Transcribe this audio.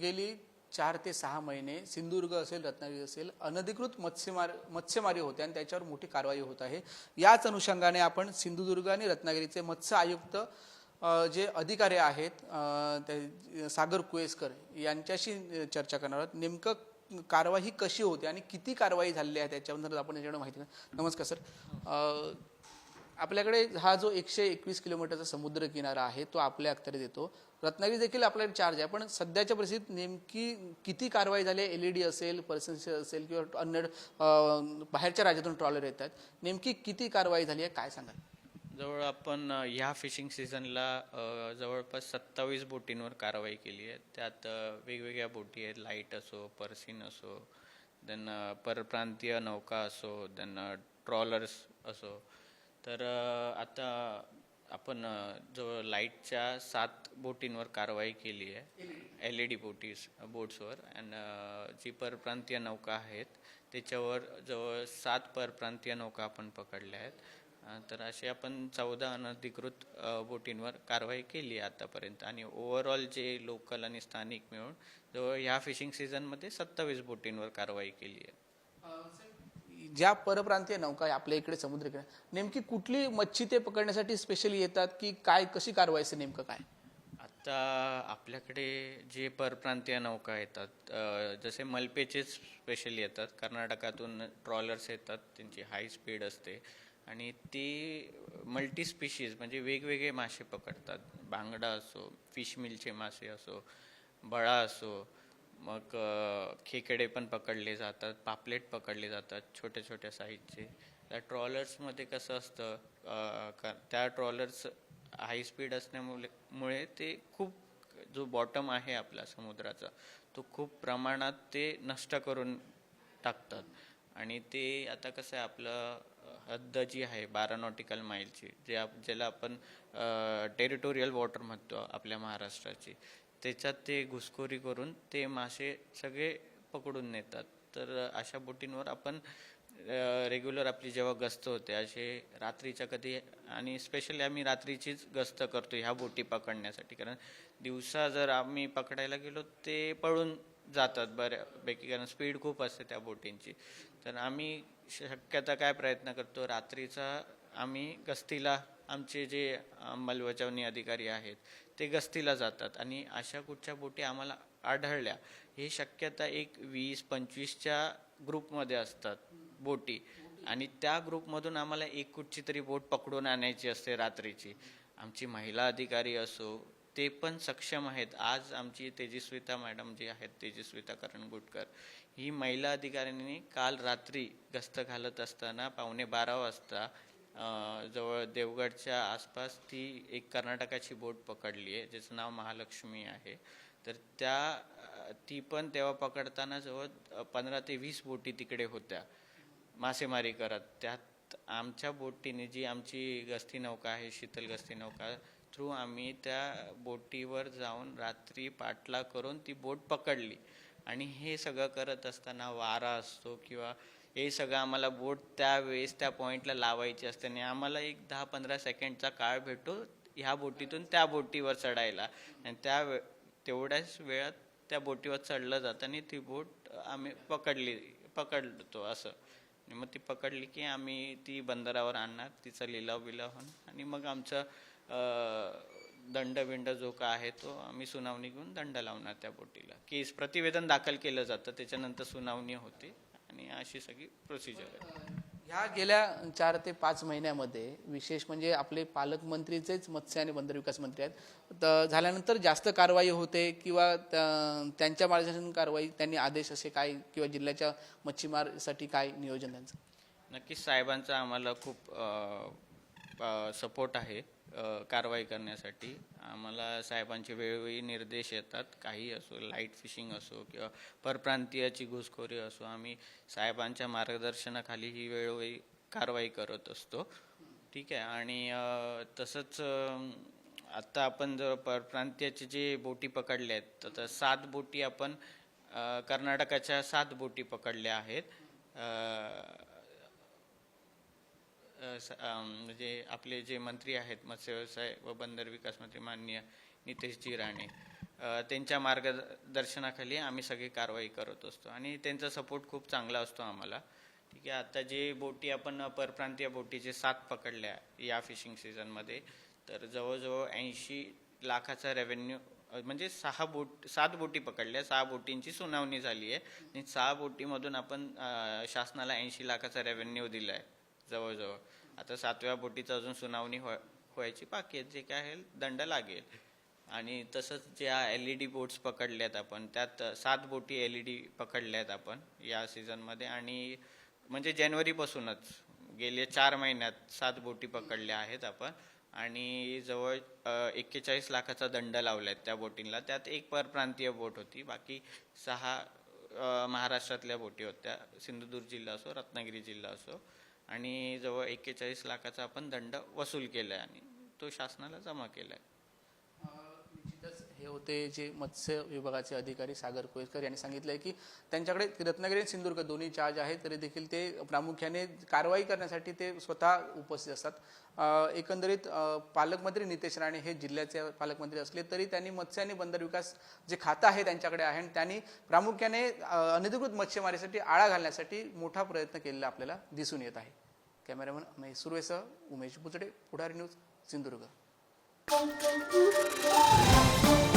गेली चार ते सहा महिने सिंधुदुर्ग असेल रत्नागिरी असेल अनधिकृत मत्स्यमार मत्स्यमारी होते आणि त्याच्यावर मोठी कारवाई होत आहे. याच अनुषंगाने आपण सिंधुदुर्ग आणि रत्नागिरीचे मत्स्य आयुक्त जे अधिकारी आहेत ते सागर कुएसकर यांच्याशी चर्चा करणार आहोत. नेमकं कारवाई कशी होते आणि किती कारवाई झालेली आहे त्याच्याबद्दल आपण याच्याकडे माहिती नमस्कार सर. आपल्याकडे हा जो एकशे एकवीस किलोमीटरचा समुद्र किनारा आहे तो आपल्या अखत्यारीत येतो. रत्नागिरी देखील आपल्याकडे चार्ज आहे पण सध्याच्या परिस्थितीत नेमकी किती कारवाई झाली एल ई डी असेल पर्सन्स असेल किंवा अन्य बाहेरच्या राज्यातून ट्रॉलर येतात. नेमकी किती कारवाई झाली आहे? काय सांगाल? जवळ आपण ह्या फिशिंग सीझनला जवळपास सत्तावीस बोटींवर कारवाई केली आहे. त्यात वेगवेगळ्या बोटी आहेत. लाइट असो पर्सिन असो देन परप्रांतीय नौका असो देन ट्रॉलर्स असो. तर आता आपण जवळ लाईटच्या सात बोटींवर कारवाई केली आहे एल ई डी बोटीस बोट्सवर अँड जी परप्रांतीय नौका आहेत त्याच्यावर जवळ सात परप्रांतीय नौका आपण पकडल्या आहेत. तर असे आपण चौदा अनधिकृत बोटींवर कारवाई केली आहे आतापर्यंत. आणि ओव्हरऑल जे लोकल आणि स्थानिक मिळून जवळ ह्या फिशिंग सीझनमध्ये सत्तावीस बोटींवर कारवाई केली आहे. ज्या परप्रांतीय नौका आहे आपल्या इकडे समुद्र किनारा नेमकी कुठली मच्छी ते पकडण्यासाठी स्पेशली येतात की काय कशी कारवाई असते नेमकं काय? आता आपल्याकडे जे परप्रांतीय नौका येतात जसे मलपेचेच स्पेशली येतात कर्नाटकातून ट्रॉलर्स येतात त्यांची हाय स्पीड असते आणि ती मल्टी स्पीशीज म्हणजे वेगवेगळे मासे पकडतात. बांगडा असो फिश मिलचे मासे असो बळा असो मग खेकडे पण पकडले जातात पापलेट पकडले जातात छोट्या छोट्या साईजचे. त्या ट्रॉलर्समध्ये कसं असतं का- त्या ट्रॉलर्स हाय स्पीड असल्यामुळे मुळे ते खूप जो बॉटम आहे आपला समुद्राचा तो खूप प्रमाणात ते नष्ट करून टाकतात. आणि ते आता कसं आहे आपलं हद्द जी आहे बारा नॉटिकल माईलची जे आप ज्याला आपण टेरिटोरियल वॉटर म्हणतो आपल्या महाराष्ट्राची त्याच्यात ते घुसखोरी करून ते मासे सगळे पकडून नेतात. तर अशा बोटींवर आपण रेग्युलर आपली जेव्हा गस्त होते असे रात्रीच्या कधी आणि स्पेशली आम्ही रात्रीचीच गस्त करतो ह्या बोटी पकडण्यासाठी. कारण दिवसा जर आम्ही पकडायला गेलो ते पळून जातात बऱ्यापैकी कारण स्पीड खूप असते त्या बोटींची. तर आम्ही शक्यता काय प्रयत्न करतो रात्रीचा आम्ही गस्तीला आमचे जे अंमलबजावणी अधिकारी आहेत ते गस्तीला जातात आणि अशा कुठच्या बोटी आम्हाला आढळल्या. ही शक्यता एक वीस पंचवीसच्या ग्रुपमध्ये असतात बोटी आणि त्या ग्रुपमधून आम्हाला एक कुठची तरी बोट पकडून आणायची असते रात्रीची. आमची महिला अधिकारी असो ते पण सक्षम आहेत. आज आमची तेजस्विता मॅडम जी आहेत तेजस्विता करणगुटकर ही महिला अधिकाऱ्यांनी काल रात्री गस्त घालत असताना पावणे बारा वाजता जवळ देवगडच्या आसपास ती एक कर्नाटकाची बोट पकडली आहे ज्याचं नाव महालक्ष्मी आहे. तर त्या ती पण तेव्हा पकडताना जवळ पंधरा ते वीस बोटी तिकडे होत्या मासेमारी करत. त्यात आमच्या बोटीने जी आमची गस्ती नौका आहे शीतल गस्ती नौका थ्रू आम्ही त्या बोटीवर जाऊन रात्री पाठला करून ती बोट पकडली. आणि हे सगळं करत असताना वारा असतो किंवा हे सगळं आम्हाला बोट त्यावेळेस त्या पॉईंटला लावायची असते आणि आम्हाला एक दहा पंधरा सेकंडचा काळ भेटतो ह्या बोटीतून त्या बोटीवर चढायला. आणि त्या वे तेवढ्याच वेळात त्या बोटीवर चढलं जातं आणि ती बोट आम्ही पकडली पकडतो असं. आणि मग ती पकडली की आम्ही ती बंदरावर आणणार तिचा लिलाव बिलाव होणार आणि मग आमचं दंडबिंड दंड बिंड जो का आहे तो आम्ही सुनावणी घेऊन दंड लावणार त्या बोटीला. केस प्रतिवेदन दाखल केलं जातं त्याच्यानंतर सुनावणी होते. आणि अशी सगळी प्रोसिजर आहे. ह्या गेल्या चार ते पाच महिन्यामध्ये विशेष म्हणजे आपले पालकमंत्रीचेच मत्स्य आणि बंदर विकास मंत्री आहेत तर झाल्यानंतर जास्त कारवाई होते किंवा त्या- त्यांच्या मार्गदर्शन कारवाई त्यांनी आदेश असे काय किंवा जिल्ह्याच्या मच्छीमारसाठी काय नियोजन त्यांचं? नक्कीच साहेबांचा आम्हाला खूप सपोर्ट आहे. कारवाई करण्यासाठी. आम्हाला साहेबांचे वेळोवेळी निर्देश येतात. काही असो लाइट फिशिंग असो किंवा परप्रांतीयाची घुसखोरी असो आम्ही साहेबांच्या मार्गदर्शनाखाली ही वेळोवेळी कारवाई करत असतो. ठीक आहे. आणि तसंच आत्ता आपण जर परप्रांतीयाचे जे बोटी पकडल्या आहेत तर सात बोटी आपण कर्नाटकाच्या सात बोटी पकडल्या आहेत. म्हणजे आपले जे मंत्री आहेत मत्स्य व्यवसाय व बंदर विकास मंत्री माननीय नितेशजी राणे त्यांच्या मार्गदर्शनाखाली आम्ही सगळी कारवाई करत असतो. आणि त्यांचा सपोर्ट खूप चांगला असतो आम्हाला. ठीक आहे आता जे बोटी आपण परप्रांतीय बोटीचे सात पकडल्या या फिशिंग सीझनमध्ये तर जवळजवळ ऐंशी लाखाचा रेव्हेन्यू म्हणजे सहा बोट सात बोटी पकडल्या. सहा बोटींची सुनावणी झाली आहे. आणि सहा बोटीमधून आपण शासनाला ऐंशी लाखाचा रेव्हेन्यू दिला आहे जवळजवळ. आता सातव्या बोटीचं अजून सुनावणी व्हा- व्हायची बाकी आहे. जे काय आहे दंड लागेल. आणि तसंच ज्या एल ई डी बोट्स पकडल्यात आपण त्यात सात बोटी एल ई डी पकडल्यात आपण या सीझनमध्ये आणि म्हणजे जानेवारीपासूनच गेल्या चार महिन्यात सात बोटी पकडल्या आहेत आपण. आणि जवळ एक्केचाळीस लाखाचा दंड लावलाय त्या बोटींना. त्यात एक परप्रांतीय बोट होती. बाकी सहा महाराष्ट्रातल्या बोटी होत्या. सिंधुदुर्ग जिल्हा असो रत्नागिरी जिल्हा असो. आणि जवळ एक्केचाळीस लाखाचा आपण दंड वसूल केलाय आणि तो शासनाला जमा केलाय. आहे हे होते जे मत्स्य विभागाचे अधिकारी सागर कोयकर यांनी सांगितलंय की त्यांच्याकडे रत्नागिरी आणि सिंधुदुर्ग दोन्ही चार्ज आहेत तरी देखील ते प्रामुख्याने कारवाई करण्यासाठी ते स्वतः उपस्थित असतात. एकंदरीत पालकमंत्री नितेश राणे हे जिल्ह्याचे पालकमंत्री असले तरी त्यांनी मत्स्य आणि बंदर विकास जे खातं आहे त्यांच्याकडे आहे आणि त्यांनी प्रामुख्याने अनधिकृत मच्छीमारीसाठी आळा घालण्यासाठी मोठा प्रयत्न केलेला आपल्याला दिसून येत आहे. Cameraman Mahesh Umesh Buchade Pudhari news Sindhudurg. Thank you.